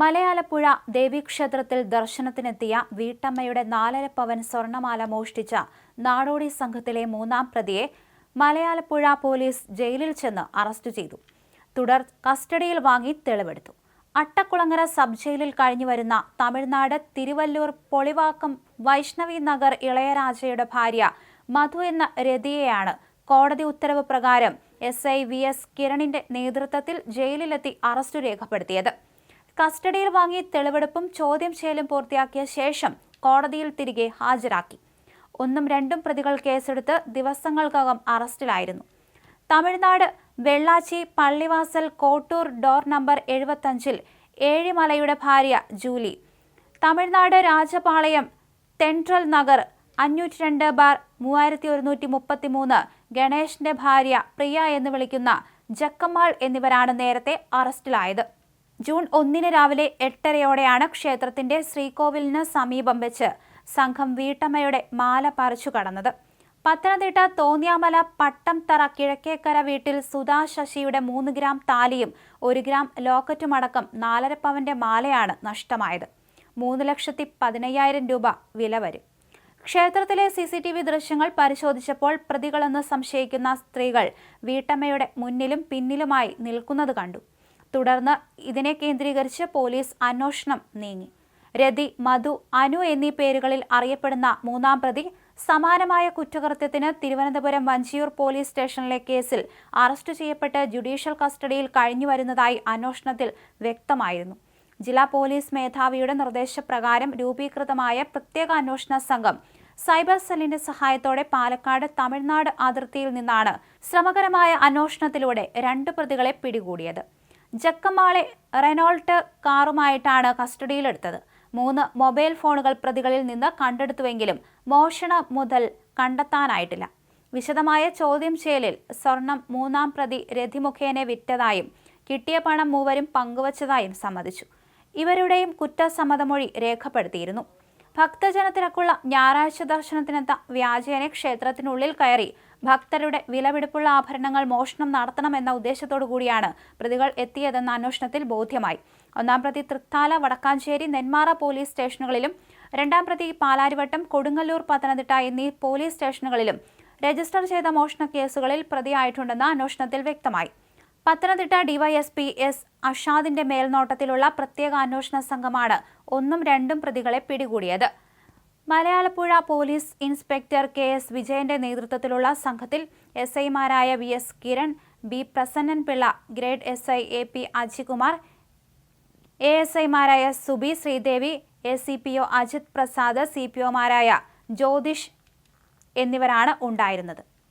മലയാലപ്പുഴ ദേവീക്ഷേത്രത്തിൽ ദർശനത്തിനെത്തിയ വീട്ടമ്മയുടെ നാലര പവൻ സ്വർണമാല മോഷ്ടിച്ച നാടോടി സംഘത്തിലെ മൂന്നാം പ്രതിയെ മലയാലപ്പുഴ പോലീസ് ജയിലിൽ ചെന്ന് അറസ്റ്റ് ചെയ്തു. തുടർ കസ്റ്റഡിയിൽ വാങ്ങി തെളിവെടുത്തു. അട്ടക്കുളങ്ങര സബ് ജയിലിൽ കഴിഞ്ഞുവരുന്ന തമിഴ്നാട് തിരുവല്ലൂർ പൊളിവാക്കം വൈഷ്ണവി നഗർ ഇളയരാജയുടെ ഭാര്യ മധു എന്ന രതിയെയാണ് കോടതി ഉത്തരവ് പ്രകാരം എസ് ഐ വി എസ് കിരണിന്റെ നേതൃത്വത്തിൽ ജയിലിലെത്തി അറസ്റ്റ് രേഖപ്പെടുത്തിയത്. കസ്റ്റഡിയിൽ വാങ്ങി തെളിവെടുപ്പും ചോദ്യം ചെയ്യലും പൂർത്തിയാക്കിയ ശേഷം കോടതിയിൽ തിരികെ ഹാജരാക്കി. ഒന്നും രണ്ടും പ്രതികൾ കേസെടുത്ത് ദിവസങ്ങൾക്കകം അറസ്റ്റിലായിരുന്നു. തമിഴ്നാട് വെള്ളാച്ചി പള്ളിവാസൽ കോട്ടൂർ ഡോർ നമ്പർ എഴുപത്തഞ്ചിൽ ഏഴിമലയുടെ ഭാര്യ ജൂലി. തമിഴ്നാട് രാജപാളയം തെൻട്രൽ നഗർ അഞ്ഞൂറ്റി രണ്ട് ബാർ മൂവായിരത്തി ഒരുന്നൂറ്റി മുപ്പത്തി മൂന്ന് ഗണേഷിന്റെ ഭാര്യ പ്രിയ എന്ന് വിളിക്കുന്ന ജക്കമ്മാൾ എന്നിവരാണ് നേരത്തെ അറസ്റ്റിലായത്. ജൂൺ ഒന്നിന് രാവിലെ എട്ടരയോടെയാണ് ക്ഷേത്രത്തിന്റെ ശ്രീകോവിലിന് സമീപം വെച്ച് സംഘം വീട്ടമ്മയുടെ മാല പറിച്ചു കടന്നത്. പത്തനംതിട്ട തോന്നിയാമല പട്ടംതറ കിഴക്കേക്കര വീട്ടിൽ സുധാ ശശിയുടെ മൂന്ന് ഗ്രാം താലിയും ഒരു ഗ്രാം ലോക്കറ്റുമടക്കം നാലര പവന്റെ മാലയാണ് നഷ്ടമായത്. മൂന്ന് ലക്ഷത്തി പതിനയ്യായിരം രൂപ വില വരും. ക്ഷേത്രത്തിലെ സി സി ടി വി ദൃശ്യങ്ങൾ പരിശോധിച്ചപ്പോൾ പ്രതികളെന്ന് സംശയിക്കുന്ന സ്ത്രീകൾ വീട്ടമ്മയുടെ മുന്നിലും പിന്നിലുമായി നിൽക്കുന്നത് കണ്ടു. തുടർന്ന് ഇതിനെ കേന്ദ്രീകരിച്ച് പോലീസ് അന്വേഷണം നീങ്ങി. രതി മധു അനു എന്നീ പേരുകളിൽ അറിയപ്പെടുന്ന മൂന്നാം പ്രതി സമാനമായ കുറ്റകൃത്യത്തിന് തിരുവനന്തപുരം വഞ്ചിയൂർ പോലീസ് സ്റ്റേഷനിലെ കേസിൽ അറസ്റ്റ് ചെയ്യപ്പെട്ട് ജുഡീഷ്യൽ കസ്റ്റഡിയിൽ കഴിഞ്ഞുവരുന്നതായി അന്വേഷണത്തിൽ വ്യക്തമായിരുന്നു. ജില്ലാ പോലീസ് മേധാവിയുടെ നിർദ്ദേശപ്രകാരം രൂപീകൃതമായ പ്രത്യേക അന്വേഷണ സംഘം സൈബർ സെല്ലിന്റെ സഹായത്തോടെ പാലക്കാട് തമിഴ്നാട് അതിർത്തിയിൽ നിന്നാണ് ശ്രമകരമായ അന്വേഷണത്തിലൂടെ രണ്ട് പ്രതികളെ പിടികൂടിയത്. ജക്കമാളെ റെനോൾട്ട് കാറുമായിട്ടാണ് കസ്റ്റഡിയിലെടുത്തത്. മൂന്ന് മൊബൈൽ ഫോണുകൾ പ്രതികളിൽ നിന്ന് കണ്ടെടുത്തുവെങ്കിലും മോഷണ മുതൽ കണ്ടെത്താനായിട്ടില്ല. വിശദമായ ചോദ്യം ചെയ്യലിൽ സ്വർണം മൂന്നാം പ്രതി രതിമുഖേനെ വിറ്റതായും കിട്ടിയ പണം മൂവരും പങ്കുവച്ചതായും സമ്മതിച്ചു. ഇവരുടെയും കുറ്റസമ്മതമൊഴി രേഖപ്പെടുത്തിയിരുന്നു. ഭക്തജനത്തിരക്കുള്ള ഞായറാഴ്ച ദർശനത്തിനെത്ത വ്യാജേനെ ക്ഷേത്രത്തിനുള്ളിൽ കയറി. ഭക്തരുടെ വിലപിടിപ്പുള്ള ആഭരണങ്ങൾ മോഷണം നടത്തണമെന്ന ഉദ്ദേശത്തോടു കൂടിയാണ് പ്രതികൾ എത്തിയതെന്ന അന്വേഷണത്തിൽ ബോധ്യമായി. ഒന്നാം പ്രതി തൃത്താല വടക്കാഞ്ചേരി നെന്മാറ പോലീസ് സ്റ്റേഷനുകളിലും രണ്ടാം പ്രതി പാലാരിവട്ടം കൊടുങ്ങല്ലൂർ പത്തനംതിട്ട എന്നീ പോലീസ് സ്റ്റേഷനുകളിലും രജിസ്റ്റർ ചെയ്ത മോഷണ കേസുകളിൽ പ്രതിയായിട്ടുണ്ടെന്ന് അന്വേഷണത്തിൽ വ്യക്തമായി. പത്തനംതിട്ട ഡിവൈഎസ്പി എസ് അഷാദിന്റെ മേൽനോട്ടത്തിലുള്ള പ്രത്യേക അന്വേഷണ സംഘമാണ് ഒന്നും രണ്ടും പ്രതികളെ പിടികൂടിയത്. Malayalappuzha police inspector K S വിജയന്റെ നേതൃത്വത്തിലുള്ള സംഘത്തിൽ എസ് ഐമാരായ V S Kiran B Prasannan Pillai grade S I A P Ajikumar A S ഐമാരായ Subi Sreedevi A C P O Ajith Prasad C P ഒമാരായ Jyothish എന്നിവരാണ് ഉണ്ടായിരുന്നത്.